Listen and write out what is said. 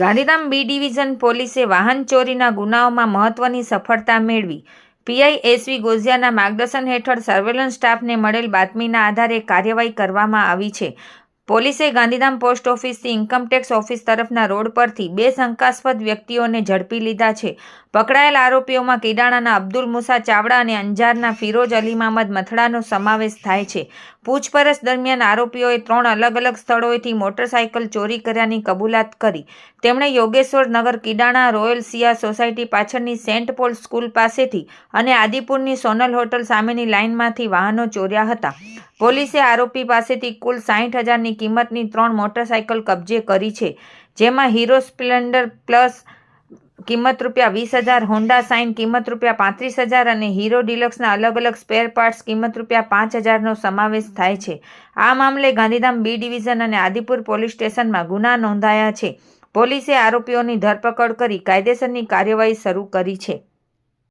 Gandhidham B division પોલીસે વાહન ચોરીના ગુનાઓમાં મહત્વની સફળતા મેળવી. પીઆઈ એસવી ગોઝિયાના માર્ગદર્શન હેઠળ સર્વેલન્સ સ્ટાફને મળેલ બાતમીના આધારે કાર્યવાહી કરવામાં આવી છે. પોલીસે ગાંધીધામ પોસ્ટ ઓફિસથી ઇન્કમટેક્સ ઓફિસ તરફના રોડ પરથી બે શંકાસ્પદ વ્યક્તિઓને ઝડપી લીધા છે. પકડાયેલ આરોપીઓમાં કિડાણાના અબ્દુલ મુસા ચાવડા અને અંજારના ફિરોજ અલી મહમદ મથડાનો સમાવેશ થાય છે. પૂછપરછ દરમિયાન આરોપીઓએ ત્રણ અલગ અલગ સ્થળોએથી મોટરસાયકલ ચોરી કર્યાની કબૂલાત કરી. તેમણે યોગેશ્વર નગર કિડાણા રોયલ સિયા સોસાયટી પાછળની સેન્ટ પોલ સ્કૂલ પાસેથી અને આદિપુરની સોનલ હોટલ સામેની લાઇનમાંથી વાહનો ચોર્યા હતા. પોલીસે આરોપી પાસેથી કુલ સાઠ હજારની કિંમતની ત્રણ મોટરસાયકલ કબજે કરી છે, જેમાં હીરો સ્પ્લેન્ડર પ્લસ કિંમત રૂપિયા વીસ હજાર, હોન્ડા સાઇન કિંમત રૂપિયા પાંત્રીસ હજાર અને હીરો ડિલક્સના અલગ અલગ સ્પેર પાર્ટ્સ કિંમત રૂપિયા પાંચ હજારનો સમાવેશ થાય છે. આ મામલે ગાંધીધામ બી ડિવિઝન અને આદિપુર પોલીસ સ્ટેશનમાં ગુના નોંધાયા છે. પોલીસે આરોપીઓની ધરપકડ કરી કાયદેસરની કાર્યવાહી શરૂ કરી છે.